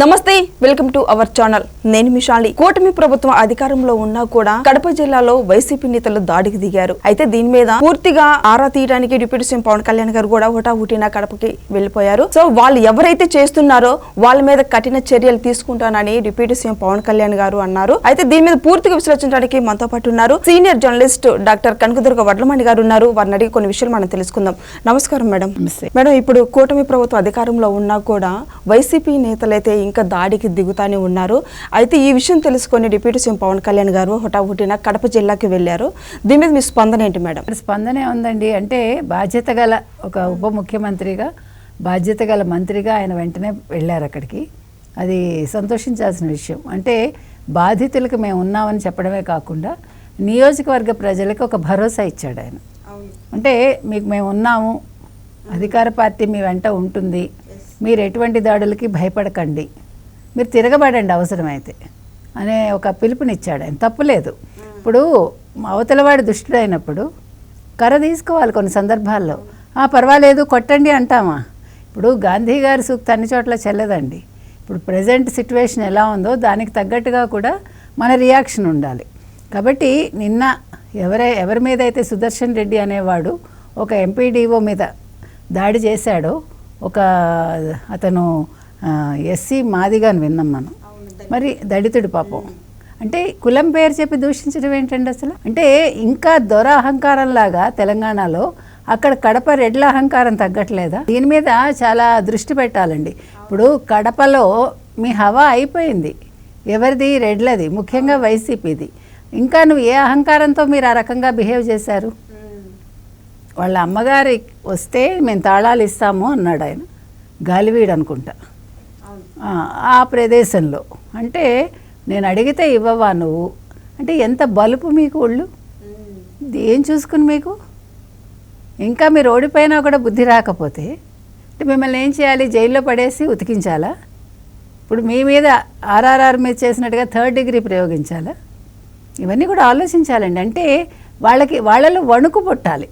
నమస్తే welcome to our channel. నేను మిషాలి. కూటమి ప్రభుత్వం అధికారంలో ఉన్నా కూడా కడప జిల్లాలో వైసీపీ నేతలు దాడికి దిగారు. అయితే దీని మీద పూర్తిగా ఆరా తీయడానికి డిప్యూటీ సీఎం పవన్ కళ్యాణ్ గారు కూడా హుటాహుటిన కడపకి వెళ్ళిపోయారు సో వాళ్ళు ఎవరైతే చేస్తున్నారో వాళ్ళ మీద కఠిన చర్యలు తీసుకుంటానని డిప్యూటీ సీఎం పవన్ కళ్యాణ్ గారు అన్నారు. అయితే దీని మీద పూర్తిగా విశ్లేషించడానికి మనతో పాటు ఉన్నారు senior journalist doctor Kanakadurga Vadlamani garu ఉన్నారు. వారిని అడిగి కొన్ని విషయాలు మనం తెలుసుకుందాం. నమస్కారం మేడం. మేడం ఇప్పుడు కూటమి ప్రభుత్వం అధికారంలో ఉన్నా కూడా వైసీపీ నేతలైతే ఇంకా దాడికి దిగుతానే ఉన్నారు. అయితే ఈ విషయం తెలుసుకొని డిప్యూటీ సీఎం పవన్ కళ్యాణ్ గారు హుటాహుటిన కడప జిల్లాకి వెళ్ళారు. దీని మీద మీ స్పందన ఏంటి మేడం? స్పందనే ఉందండి. అంటే బాధ్యత గల ఒక ఉప ముఖ్యమంత్రిగా బాధ్యత గల మంత్రిగా ఆయన వెంటనే వెళ్ళారు అక్కడికి. అది సంతోషించాల్సిన విషయం. అంటే బాధితులకు మేము ఉన్నామని చెప్పడమే కాకుండా నియోజకవర్గ ప్రజలకు ఒక భరోసా ఇచ్చాడు ఆయన. అంటే మీకు మేము ఉన్నాము అధికార పార్టీ మీ వెంట ఉంటుంది మీరు ఎటువంటి దాడులకి భయపడకండి. మీరు తిరగబడండి అవసరమైతే. అనే ఒక పిలుపునిచ్చాడు ఆయన. తప్పులేదు ఇప్పుడు అవతలవాడి దుష్టుడు అయినప్పుడు కర్ర తీసుకోవాలి కొన్ని సందర్భాల్లో. "ఆ, పర్వాలేదు కొట్టండి అంటామా? ఇప్పుడు గాంధీ గారి సూక్తి అన్ని చోట్ల చెల్లదండి. ఇప్పుడు ప్రజెంట్ సిచ్యువేషన్ ఎలా ఉందో దానికి తగ్గట్టుగా కూడా మన రియాక్షన్ ఉండాలి. కాబట్టి నిన్న ఎవరై ఎవరి మీద అయితే సుదర్శన్ రెడ్డి అనేవాడు ఒక ఎంపీడీఓ మీద దాడి చేశాడో ఒక అతను ఎస్సీ మాదిగా అని విన్నాం మనం. మరి దళితుడు పాపం. అంటే కులం పేరు చెప్పి దూషించడం ఏంటండి అసలు? అంటే ఇంకా దొర అహంకారం లాగా తెలంగాణలో అక్కడ కడప రెడ్ల అహంకారం తగ్గట్లేదా? దీని మీద చాలా దృష్టి పెట్టాలండి. ఇప్పుడు కడపలో మీ హవా అయిపోయింది. ఎవరిది? రెడ్లది. ముఖ్యంగా వైసీపీది. ఇంకా నువ్వు ఏ అహంకారంతో మీరు ఆ రకంగా బిహేవ్ చేశారు? వాళ్ళ అమ్మగారి వస్తే మేము తాళాలు ఇస్తాము అన్నాడు ఆయన. గాలివీడు అనుకుంటా. ఆ, ప్రదేశంలో. అంటే నేను అడిగితే ఇవ్వవా నువ్వు? అంటే ఎంత బలుపు మీకు ఒళ్ళు? ఇది ఏం చూసుకుని మీకు? ఇంకా మీరు ఓడిపోయినా కూడా బుద్ధి రాకపోతే? అంటే మిమ్మల్ని ఏం చేయాలి? జైల్లో పడేసి ఉతికించాలా? ఇప్పుడు మీ మీద ఆర్ఆర్ఆర్ మీద చేసినట్టుగా థర్డ్ డిగ్రీ ప్రయోగించాలా? ఇవన్నీ కూడా ఆలోచించాలండి. అంటే వాళ్ళకి వాళ్ళలో వణుకు పుట్టాలి.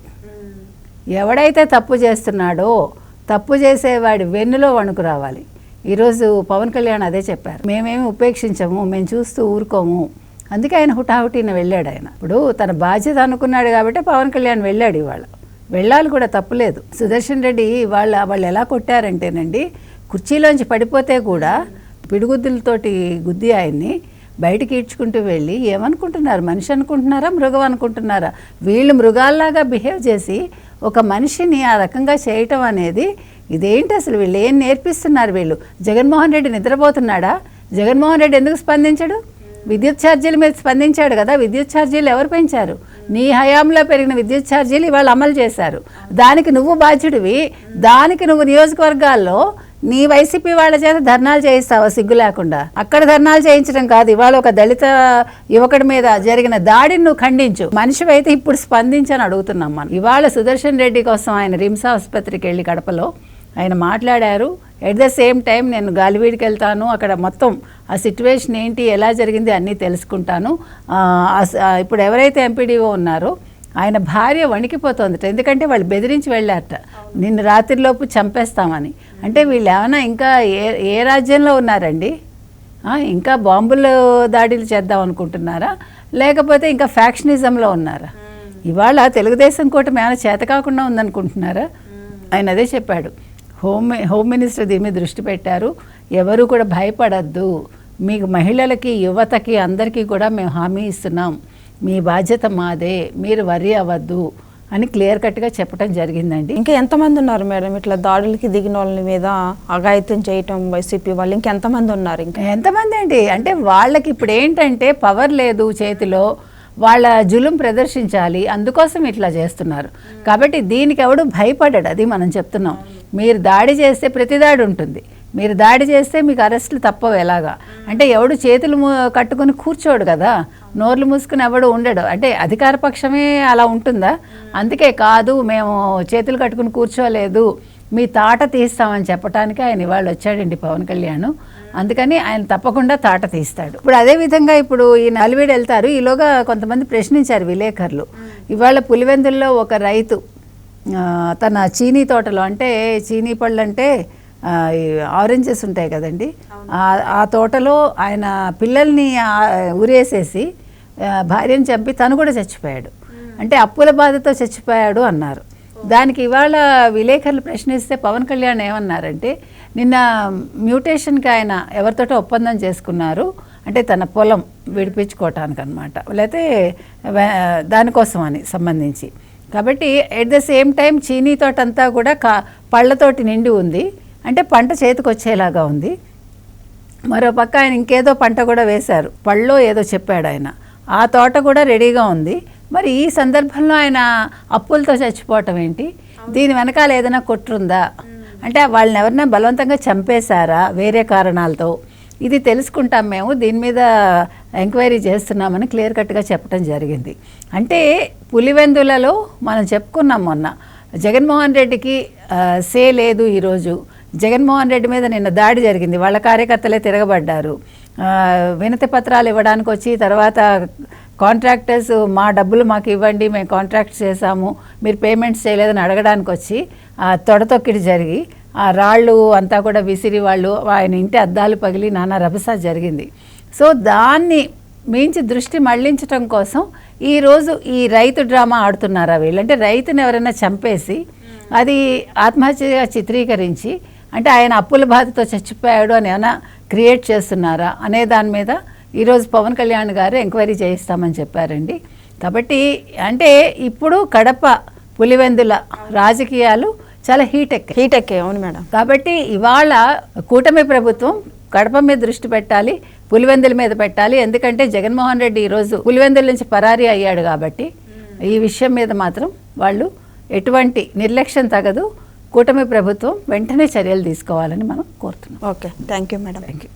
ఎవడైతే తప్పు చేస్తున్నాడో తప్పు చేసేవాడి వెన్నులో వణుకు రావాలి. ఈరోజు పవన్ కళ్యాణ్ అదే చెప్పారు. మేమేమి ఉపేక్షించము మేము చూస్తూ ఊరుకోము. అందుకే ఆయన హుటాహుటిన వెళ్ళాడు ఆయన. ఇప్పుడు తన బాధ్యత అనుకున్నాడు కాబట్టి పవన్ కళ్యాణ్ వెళ్ళాడు ఇవాళ. వెళ్ళాలి కూడా తప్పులేదు సుదర్శన్ రెడ్డి వాళ్ళ వాళ్ళు ఎలా కొట్టారంటేనండి కుర్చీలోంచి పడిపోతే కూడా పిడిగుద్దులతోటి గుద్ది ఆయన్ని బయటకి ఈడ్చుకుంటూ వెళ్ళి ఏమనుకుంటున్నారు? మనిషి అనుకుంటున్నారా? మృగం అనుకుంటున్నారా? వీళ్ళు మృగాల్లాగా బిహేవ్ చేసి ఒక మనిషిని ఆ రకంగా చేయటం అనేది ఇదేంటి అసలు వీళ్ళు ఏం నేర్పిస్తున్నారు వీళ్ళు? జగన్మోహన్ రెడ్డి నిద్రపోతున్నాడా? జగన్మోహన్ రెడ్డి ఎందుకు స్పందించడు? విద్యుత్ ఛార్జీల మీద స్పందించాడు కదా విద్యుత్ ఛార్జీలు ఎవరు పెంచారు? నీ హయాంలో పెరిగిన విద్యుత్ ఛార్జీలు ఇవాళ అమలు చేశారు. దానికి నువ్వు బాధ్యుడివి. దానికి నువ్వు నియోజకవర్గాల్లో నీ వైసీపీ వాళ్ళ చేత ధర్నాలు చేయిస్తావా? సిగ్గు లేకుండా. అక్కడ ధర్నాలు చేయించడం కాదు. ఇవాళ ఒక దళిత యువకుడి మీద జరిగిన దాడిని నువ్వు ఖండించు. మనిషి అయితే ఇప్పుడు స్పందించని అడుగుతున్నాం మనం. ఇవాళ సుదర్శన్ రెడ్డి కోసం ఆయన రిమ్స్ ఆసుపత్రికి వెళ్ళి గడపలో ఆయన మాట్లాడారు. ఎట్ ద సేమ్ టైం నేను గాలివీడికి వెళ్తాను. అక్కడ మొత్తం ఆ సిచ్యువేషన్ ఏంటి ఎలా జరిగింది అన్నీ తెలుసుకుంటాను. ఇప్పుడు ఎవరైతే ఎంపీడీఓ ఉన్నారో ఆయన భార్య వణికిపోతోందట. ఎందుకంటే వాళ్ళు బెదిరించి వెళ్ళారట. నిన్ను రాత్రిలోపు చంపేస్తామని. అంటే వీళ్ళు ఏమైనా ఇంకా ఏ ఏ రాజ్యంలో ఉన్నారండి? ఇంకా బాంబులు దాడులు చేద్దాం అనుకుంటున్నారా? లేకపోతే ఇంకా ఫ్యాక్షనిజంలో ఉన్నారా? ఇవాళ తెలుగుదేశం కూటమి ఏమైనా చేత కాకుండా ఉందనుకుంటున్నారా? ఆయన అదే చెప్పాడు. హోమ్ హోమ్ మినిస్టర్ దీని మీద దృష్టి పెట్టారు. ఎవరు కూడా భయపడద్దు. మీకు మహిళలకి యువతకి అందరికీ కూడా మేము హామీ ఇస్తున్నాం. మీ బాధ్యత మాదే మీరు వరి అవ్వద్దు అని క్లియర్ కట్గా చెప్పడం జరిగిందండి. ఇంకా ఎంతమంది ఉన్నారు మేడం? ఇట్లా దాడులకి దిగిన వాళ్ళ మీద అఘాయిత్యం చేయటం వైసీపీ వాళ్ళు ఇంకెంతమంది ఉన్నారు ఇంకా? ఎంతమంది అండి? అంటే వాళ్ళకి ఇప్పుడు ఏంటంటే పవర్ లేదు చేతిలో వాళ్ళ జులుం ప్రదర్శించాలి అందుకోసం ఇట్లా చేస్తున్నారు. కాబట్టి దీనికి ఎవడు భయపడ్డాడు అది మనం చెప్తున్నాం. మీరు దాడి చేస్తే ప్రతి దాడి ఉంటుంది. మీరు దాడి చేస్తే మీకు అరెస్టులు తప్పవు ఎలాగా? అంటే ఎవడు చేతులు కట్టుకుని కూర్చోడు కదా? నోర్లు మూసుకుని ఎవడు ఉండడు. అంటే అధికార పక్షమే అలా ఉంటుందా? అందుకే కాదు మేము చేతులు కట్టుకుని కూర్చోలేదు. మీ తాట తీస్తామని చెప్పడానికి ఆయన ఇవాళ వచ్చాడండి పవన్ కళ్యాణ్. అందుకని ఆయన తప్పకుండా తాట తీస్తాడు. ఇప్పుడు అదే విధంగా ఇప్పుడు ఈ నలివేడు వెళ్తారు. ఈలోగా కొంతమంది ప్రశ్నించారు విలేకరులు. ఇవాళ పులివెందుల్లో ఒక రైతు తన చీనీ తోటలో అంటే చీనీ పళ్ళు అంటే ఆరెంజెస్ ఉంటాయి కదండి. ఆ- తోటలో ఆయన పిల్లల్ని ఉరేసేసి భార్యను చంపి తను కూడా చచ్చిపోయాడు. అంటే అప్పుల బాధతో చచ్చిపోయాడు అన్నారు. దానికి ఇవాళ విలేకరులు ప్రశ్నిస్తే పవన్ కళ్యాణ్ ఏమన్నారంటే నిన్న మ్యూటేషన్కి ఆయన ఎవరితోటో ఒప్పందం చేసుకున్నారు. అంటే తన పొలం విడిపించుకోవటానికి అనమాట లేకపోతే దానికోసం అని సంబంధించి. కాబట్టి ఎట్ ద సేమ్ టైం చీనీ తోటంతా కూడా కా పళ్ళతోటి నిండి ఉంది. అంటే పంట చేతికి వచ్చేలాగా ఉంది. మరో పక్క ఆయన ఇంకేదో పంట కూడా వేశారు. పళ్ళో ఏదో చెప్పాడు ఆయన. ఆ తోట కూడా రెడీగా ఉంది. మరి ఈ సందర్భంలో ఆయన అప్పులతో చచ్చిపోవటం ఏంటి? దీని వెనకాల ఏదైనా కుట్రుందా అంటే వాళ్ళని ఎవరైనా బలవంతంగా చంపేశారా? వేరే కారణాలతో. ఇది తెలుసుకుంటాం మేము. దీని మీద ఎంక్వైరీ చేస్తున్నామని క్లియర్ కట్గా చెప్పడం జరిగింది. అంటే పులివెందులలో మనం చెప్పుకున్నాం మొన్న. జగన్మోహన్ రెడ్డికి సే లేదు ఈరోజు. జగన్మోహన్ రెడ్డి మీద నిన్న దాడి జరిగింది. వాళ్ళ కార్యకర్తలే తిరగబడ్డారు. వినతి పత్రాలు ఇవ్వడానికి వచ్చి తర్వాత కాంట్రాక్టర్స్ మా డబ్బులు మాకు ఇవ్వండి మేము కాంట్రాక్ట్ చేశాము మీరు పేమెంట్స్ చేయలేదని అడగడానికి వచ్చి ఆ తొడతొక్కిడి జరిగి ఆ రాళ్ళు అంతా కూడా విసిరి వాళ్ళు ఆయన ఇంటి అద్దాలు పగిలి నానా రభస జరిగింది. సో దాన్ని మించి దృష్టి మళ్ళించడం కోసం ఈరోజు ఈ రైతు డ్రామా ఆడుతున్నారా వీళ్ళు? అంటే రైతుని ఎవరైనా చంపేసి అది ఆత్మహత్యగా చిత్రీకరించి అంటే ఆయన అప్పుల బాధతో చచ్చిపోయాడు అని ఏమైనా క్రియేట్ చేస్తున్నారా అనే దాని మీద ఈరోజు పవన్ కళ్యాణ్ గారు ఎంక్వైరీ చేయిస్తామని చెప్పారండి. కాబట్టి అంటే ఇప్పుడు కడప పులివెందుల రాజకీయాలు చాలా హీట్ ఎక్కాయి హీట్ ఎక్కే అవును మేడం. కాబట్టి ఇవాళ కూటమి ప్రభుత్వం కడప మీద దృష్టి పెట్టాలి పులివెందుల మీద పెట్టాలి. ఎందుకంటే జగన్మోహన్ రెడ్డి ఈరోజు పులివెందుల నుంచి పరారీ అయ్యాడు కాబట్టి ఈ విషయం మీద మాత్రం వాళ్ళు ఎటువంటి నిర్లక్ష్యం తగదు. కూటమి ప్రభుత్వం వెంటనే చర్యలు తీసుకోవాలని మనం కోరుతున్నాం. Okay thank you madam. Thank you